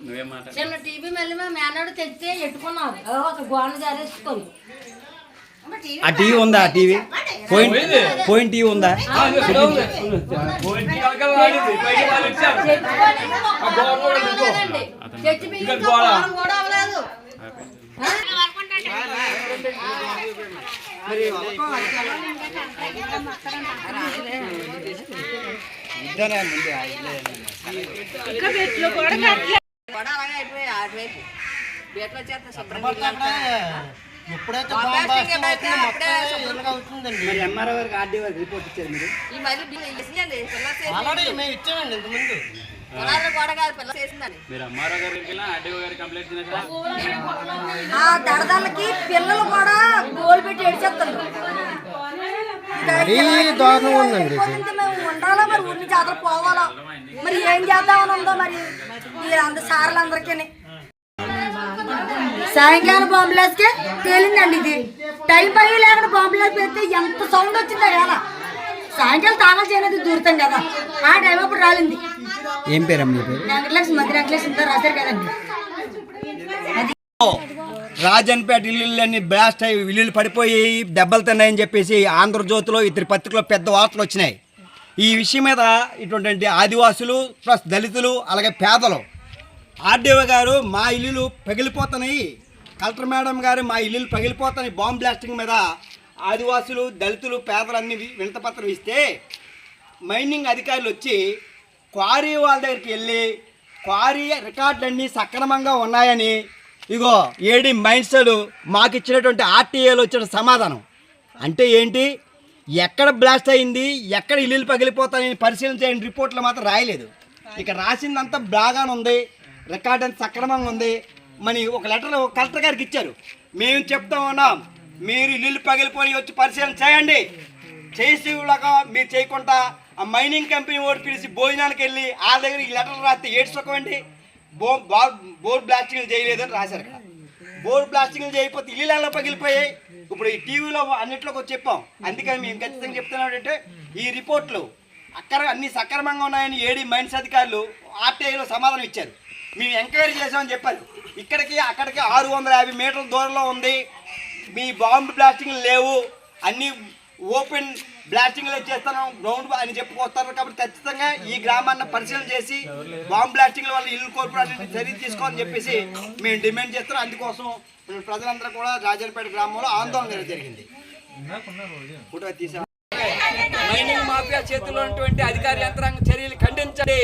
నువ్వేం మాట చిన్న టీవీ మళ్ళీ మా మేనడు తెచ్చి ఎట్టుకున్నారు ఓ, ఒక గోడ జారేసుకొని. ఆ టీవీ ఉందా ఆ టీవీ? పోయిన పోయిన టీవీ ఉందా? కూడా అవ్వలేదు. కూడా అలాగే ఎప్పుడైతే ఎంఆర్ఓ గారికి ఆర్డీ రిపోర్ట్ ఇచ్చారు మీరు? ఈ మేము ఇచ్చామండి ఇంతకుముందు. దడదలకి పిల్లలు కూడా గోల్ పెట్టి ఏడ్చేస్తారు. మరీ దారుణంగా ఉందండి ఉండాలా మరి? ఊరి నుంచి అతను పోవాలా? మరి ఏం చేద్దామని ఉందో మరి? వీళ్ళందరూ సార్లందరికీ సాయంకాలం బాంబులేసుకే తేలిందండి ఇది. టైం పై లేకుండా బాంబులేసి పెడితే ఎంత సౌండ్ వచ్చిందో ఎలా? సాయంకాలం తాళం చేయనది దూరుతాం కదా. ఆ టైం అప్పుడు రాలింది. ఏం పేరు అమ్మ నీ పేరు? వెంకటలక్ష్మి మధ్య వెంకటలక్ష్మి రాశారు కదండి. రాజన్పేట ఇల్లులన్నీ బ్లాస్ట్ అయ్యి ఇల్లులు పడిపోయి దెబ్బలు తిన్నాయని చెప్పేసి ఆంధ్రజ్యోతిలో ఇద్దరు పత్రికలో పెద్ద వార్తలు వచ్చినాయి. ఈ విషయం మీద ఇటువంటి ఆదివాసులు ప్లస్ దళితులు అలాగే పేదలు ఆర్డీఓ గారు మా ఇల్లులు పగిలిపోతున్నాయి. కలెక్టర్ మేడం గారు మా ఇల్లులు పగిలిపోతున్నాయి. బాంబ్ బ్లాస్టింగ్ మీద ఆదివాసులు దళితులు పేదలన్నీ వి- వినతపత్రం ఇస్తే మైనింగ్ అధికారులు వచ్చి క్వారీ వాళ్ళ దగ్గరికి వెళ్ళి క్వారీ రికార్డులన్నీ సక్రమంగా ఉన్నాయని ఇగో ఏడి మైన్స్లు మాకు ఇచ్చినటువంటి ఆర్టీఏలో వచ్చిన సమాధానం. అంటే ఏంటి? ఎక్కడ బ్లాస్ట్ అయింది ఎక్కడ ఇల్లులు పగిలిపోతాయని పరిశీలన చేయని రిపోర్ట్లు మాత్రం రాయలేదు. ఇక రాసిందంతా బాగానే ఉంది రికార్డ్ అంత సక్రమంగా ఉంది. మరి ఒక లెటర్ కలెక్టర్ గారికి ఇచ్చారు. మేము చెప్తా ఉన్నాం మీరు ఇల్లు పగిలిపోయి వచ్చి పరిశీలన చేయండి. చేసి కూడా మీరు చేయకుండా ఆ మైనింగ్ కంపెనీ ఓడి పిలిచి భోజనానికి వెళ్ళి ఆ దగ్గర ఈ లెటర్ రాస్తే ఏడ్చుకోండి బో బా- బోర్ చేయలేదని రాశారు ఇక్కడ. బోర్ బ్లాస్టింగ్లు చేయకపోతే ఇల్లు ఎలా పగిలిపోయాయి? ఇప్పుడు ఈ టీవీలో అన్నింటిలోకి వచ్చి చెప్పాం. అందుకని మేము ఖచ్చితంగా చెప్తున్నాం ఈ రిపోర్ట్లు అక్కడ అన్ని సక్రమంగా ఉన్నాయని ఏడీ మైన్స్ అధికారులు ఆర్టీఐలో సమాధానం ఇచ్చారు. మేము ఎంక్వైరీ చేసామని చెప్పారు. ఇక్కడికి అక్కడికి ఆరు వందల యాభై మీటర్ల దూరంలో ఉంది. మీ బాంబు బ్లాస్టింగ్ లేవు. అన్ని ఓపెన్ బ్లాస్టింగ్లు చేస్తాను. గ్రౌండ్ అని చెప్పుకొస్తారు కాబట్టి ఖచ్చితంగా ఈ గ్రామాన్ని పరిశీలన చేసి బాంబు బ్లాస్టింగ్ల వల్ల ఇల్లు కోల్పోవడానికి చర్య తీసుకోవాలని చెప్పేసి మేము డిమాండ్ చేస్తున్నాం అందుకోసం ప్రజలందరూ కూడా రాజాలపేట గ్రామంలో ఆందోళన జరిగింది. ఫోటో తీసా మైనింగ్ మాఫియా చేతిలో ఉన్నటువంటి అధికార యంత్రాంగ చర్యలు ఖండించండి.